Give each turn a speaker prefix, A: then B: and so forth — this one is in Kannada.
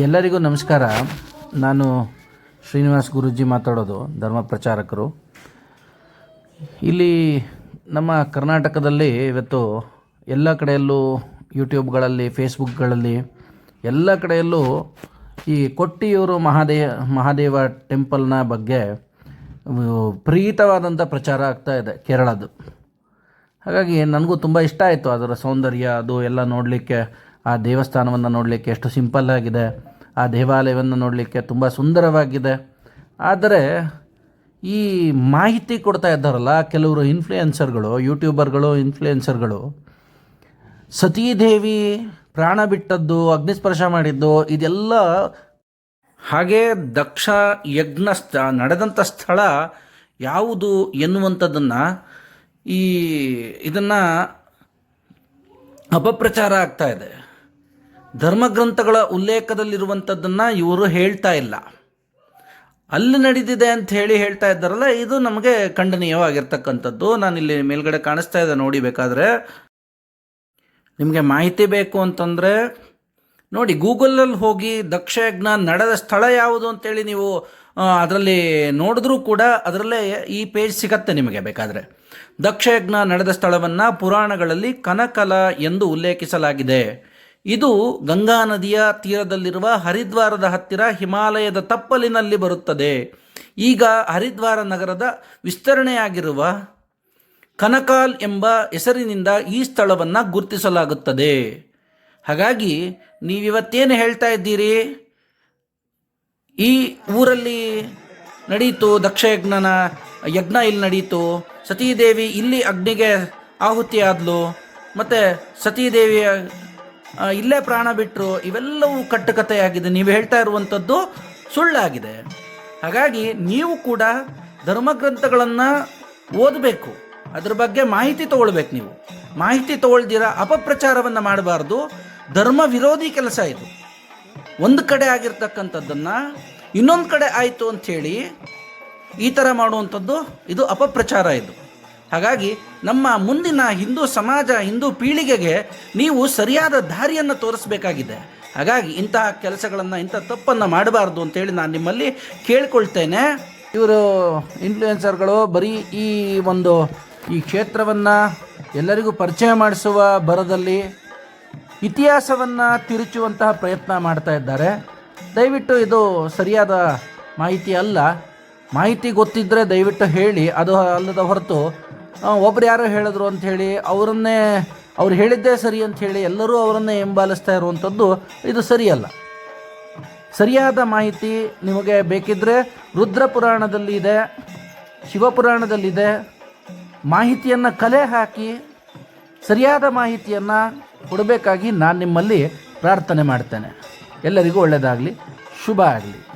A: ಎಲ್ಲರಿಗೂ ನಮಸ್ಕಾರ. ನಾನು ಶ್ರೀನಿವಾಸ್ ಗುರೂಜಿ ಮಾತಾಡೋದು, ಧರ್ಮ ಪ್ರಚಾರಕರು. ಇಲ್ಲಿ ನಮ್ಮ ಕರ್ನಾಟಕದಲ್ಲಿ ಇವತ್ತು ಎಲ್ಲ ಕಡೆಯಲ್ಲೂ ಯೂಟ್ಯೂಬ್ಗಳಲ್ಲಿ, ಫೇಸ್ಬುಕ್ಗಳಲ್ಲಿ ಎಲ್ಲ ಕಡೆಯಲ್ಲೂ ಈ ಕೊಟ್ಟಿಯೂರು ಮಹಾದೇವ ಮಹಾದೇವ ಟೆಂಪಲ್ನ ಬಗ್ಗೆ ಪ್ರೀತವಾದಂಥ ಪ್ರಚಾರ ಆಗ್ತಾ ಇದೆ ಕೇರಳದ್ದು. ಹಾಗಾಗಿ ನನಗೂ ತುಂಬ ಇಷ್ಟ ಆಯಿತು, ಅದರ ಸೌಂದರ್ಯ, ಅದು ಎಲ್ಲ ನೋಡಲಿಕ್ಕೆ. ಆ ದೇವಸ್ಥಾನವನ್ನು ನೋಡಲಿಕ್ಕೆ ಎಷ್ಟು ಸಿಂಪಲ್ ಆಗಿದೆ, ಆ ದೇವಾಲಯವನ್ನು ನೋಡಲಿಕ್ಕೆ ತುಂಬ ಸುಂದರವಾಗಿದೆ. ಆದರೆ ಈ ಮಾಹಿತಿ ಕೊಡ್ತಾ ಇದ್ದಾರಲ್ಲ ಕೆಲವರು ಇನ್ಫ್ಲೂಯೆನ್ಸರ್ಗಳು ಯೂಟ್ಯೂಬರ್ಗಳು ಇನ್ಫ್ಲೂಯೆನ್ಸರ್ಗಳು ಸತೀದೇವಿ ಪ್ರಾಣ ಬಿಟ್ಟದ್ದು, ಅಗ್ನಿಸ್ಪರ್ಶ ಮಾಡಿದ್ದು, ಇದೆಲ್ಲ ಹಾಗೆ ದಕ್ಷ ಯಜ್ಞ ಸ್ಥ, ನಡೆದಂಥ ಸ್ಥಳ ಯಾವುದು ಎನ್ನುವಂಥದ್ದನ್ನು ಈ ಇದನ್ನು ಅಪಪ್ರಚಾರ ಆಗ್ತಾ ಇದೆ. ಧರ್ಮಗ್ರಂಥಗಳ ಉಲ್ಲೇಖದಲ್ಲಿರುವಂಥದ್ದನ್ನು ಇವರು ಹೇಳ್ತಾ ಇಲ್ಲ. ಅಲ್ಲಿ ನಡೆದಿದೆ ಅಂತ ಹೇಳಿ ಹೇಳ್ತಾ ಇದ್ದಾರಲ್ಲ, ಇದು ನಮಗೆ ಖಂಡನೀಯವಾಗಿರ್ತಕ್ಕಂಥದ್ದು. ನಾನಿಲ್ಲಿ ಮೇಲ್ಗಡೆ ಕಾಣಿಸ್ತಾ ಇದೆ, ನೋಡಿ ಬೇಕಾದರೆ. ನಿಮಗೆ ಮಾಹಿತಿ ಬೇಕು ಅಂತಂದರೆ, ನೋಡಿ ಗೂಗಲಲ್ಲಿ ಹೋಗಿ ದಕ್ಷಯಜ್ಞ ನಡೆದ ಸ್ಥಳ ಯಾವುದು ಅಂತೇಳಿ ನೀವು ಅದರಲ್ಲಿ ನೋಡಿದ್ರೂ ಕೂಡ ಅದರಲ್ಲೇ ಈ ಪೇಜ್ ಸಿಗತ್ತೆ ನಿಮಗೆ ಬೇಕಾದರೆ. ದಕ್ಷಯಜ್ಞ ನಡೆದ ಸ್ಥಳವನ್ನು ಪುರಾಣಗಳಲ್ಲಿ ಕನಕಲ ಎಂದು ಉಲ್ಲೇಖಿಸಲಾಗಿದೆ. ಇದು ಗಂಗಾ ನದಿಯ ತೀರದಲ್ಲಿರುವ ಹರಿದ್ವಾರದ ಹತ್ತಿರ ಹಿಮಾಲಯದ ತಪ್ಪಲಿನಲ್ಲಿ ಬರುತ್ತದೆ. ಈಗ ಹರಿದ್ವಾರ ನಗರದ ವಿಸ್ತರಣೆಯಾಗಿರುವ ಕನಕಾಲ್ ಎಂಬ ಹೆಸರಿನಿಂದ ಈ ಸ್ಥಳವನ್ನು ಗುರುತಿಸಲಾಗುತ್ತದೆ. ಹಾಗಾಗಿ ನೀವಿವತ್ತೇನು ಹೇಳ್ತಾ ಇದ್ದೀರಿ? ಈ ಊರಲ್ಲಿ ನಡೀತು ದಕ್ಷಯಜ್ಞನ ಯಜ್ಞ ಇಲ್ಲಿ ನಡೀತು. ಸತೀದೇವಿ ಇಲ್ಲಿ ಅಗ್ನಿಗೆ ಆಹುತಿ ಮತ್ತು ಸತೀದೇವಿಯ ಇಲ್ಲೇ ಪ್ರಾಣ ಬಿಟ್ಟರು ಇವೆಲ್ಲವೂ ಕಟ್ಟುಕತೆಯಾಗಿದೆ ನೀವು ಹೇಳ್ತಾ ಇರುವಂಥದ್ದು ಸುಳ್ಳಾಗಿದೆ. ಹಾಗಾಗಿ ನೀವು ಕೂಡ ಧರ್ಮಗ್ರಂಥಗಳನ್ನು ಓದಬೇಕು. ಅದ್ರ ಬಗ್ಗೆ ಮಾಹಿತಿ ತಗೊಳ್ಬೇಕು ನೀವು. ಮಾಹಿತಿ ತಗೊಳ್ದಿರ ಅಪಪ್ರಚಾರವನ್ನು ಮಾಡಬಾರ್ದು. ಧರ್ಮ ವಿರೋಧಿ ಕೆಲಸ ಇದು. ಒಂದು ಕಡೆ ಆಗಿರ್ತಕ್ಕಂಥದ್ದನ್ನು ಇನ್ನೊಂದು ಕಡೆ ಆಯಿತು ಅಂಥೇಳಿ ಈ ಥರ ಮಾಡುವಂಥದ್ದು, ಇದು ಅಪಪ್ರಚಾರ ಇದು. ಹಾಗಾಗಿ ನಮ್ಮ ಮುಂದಿನ ಹಿಂದೂ ಸಮಾಜ, ಹಿಂದೂ ಪೀಳಿಗೆಗೆ ನೀವು ಸರಿಯಾದ ದಾರಿಯನ್ನು ತೋರಿಸಬೇಕಾಗಿದೆ. ಹಾಗಾಗಿ ಇಂತಹ ಕೆಲಸಗಳನ್ನು, ಇಂಥ ತಪ್ಪನ್ನು ಮಾಡಬಾರ್ದು ಅಂತೇಳಿ ನಾನು ನಿಮ್ಮಲ್ಲಿ ಕೇಳ್ಕೊಳ್ತೇನೆ. ಇವರು ಇನ್ಫ್ಲೂಯೆನ್ಸರ್ಗಳು ಬರೀ ಈ ಒಂದು ಈ ಕ್ಷೇತ್ರವನ್ನು ಎಲ್ಲರಿಗೂ ಪರಿಚಯ ಮಾಡಿಸುವ ಬರದಲ್ಲಿ ಇತಿಹಾಸವನ್ನು ತಿರುಚುವಂತಹ ಪ್ರಯತ್ನ ಮಾಡ್ತಾ ಇದ್ದಾರೆ. ದಯವಿಟ್ಟು ಇದು ಸರಿಯಾದ ಮಾಹಿತಿ ಅಲ್ಲ. ಮಾಹಿತಿ ಗೊತ್ತಿದ್ದರೆ ದಯವಿಟ್ಟು ಹೇಳಿ, ಅದು ಅಲ್ಲದ ಹೊರತು ಒಬ್ರು ಯಾರೋ ಹೇಳಿದ್ರು ಅಂತ ಹೇಳಿ, ಅವರನ್ನೇ, ಅವ್ರು ಹೇಳಿದ್ದೇ ಸರಿ ಅಂತ ಹೇಳಿ ಎಲ್ಲರೂ ಅವರನ್ನೇ ಹಿಂಬಾಲಿಸ್ತಾ ಇರುವಂಥದ್ದು ಇದು ಸರಿಯಲ್ಲ. ಸರಿಯಾದ ಮಾಹಿತಿ ನಿಮಗೆ ಬೇಕಿದ್ದರೆ ರುದ್ರ ಪುರಾಣದಲ್ಲಿ ಇದೆ, ಶಿವಪುರಾಣದಲ್ಲಿದೆ. ಮಾಹಿತಿಯನ್ನು ಕಲೆ ಹಾಕಿ, ಸರಿಯಾದ ಮಾಹಿತಿಯನ್ನು ಕೊಡಬೇಕಾಗಿ ನಾನು ನಿಮ್ಮಲ್ಲಿ ಪ್ರಾರ್ಥನೆ ಮಾಡ್ತೇನೆ. ಎಲ್ಲರಿಗೂ ಒಳ್ಳೆಯದಾಗಲಿ ಶುಭ ಆಗಲಿ.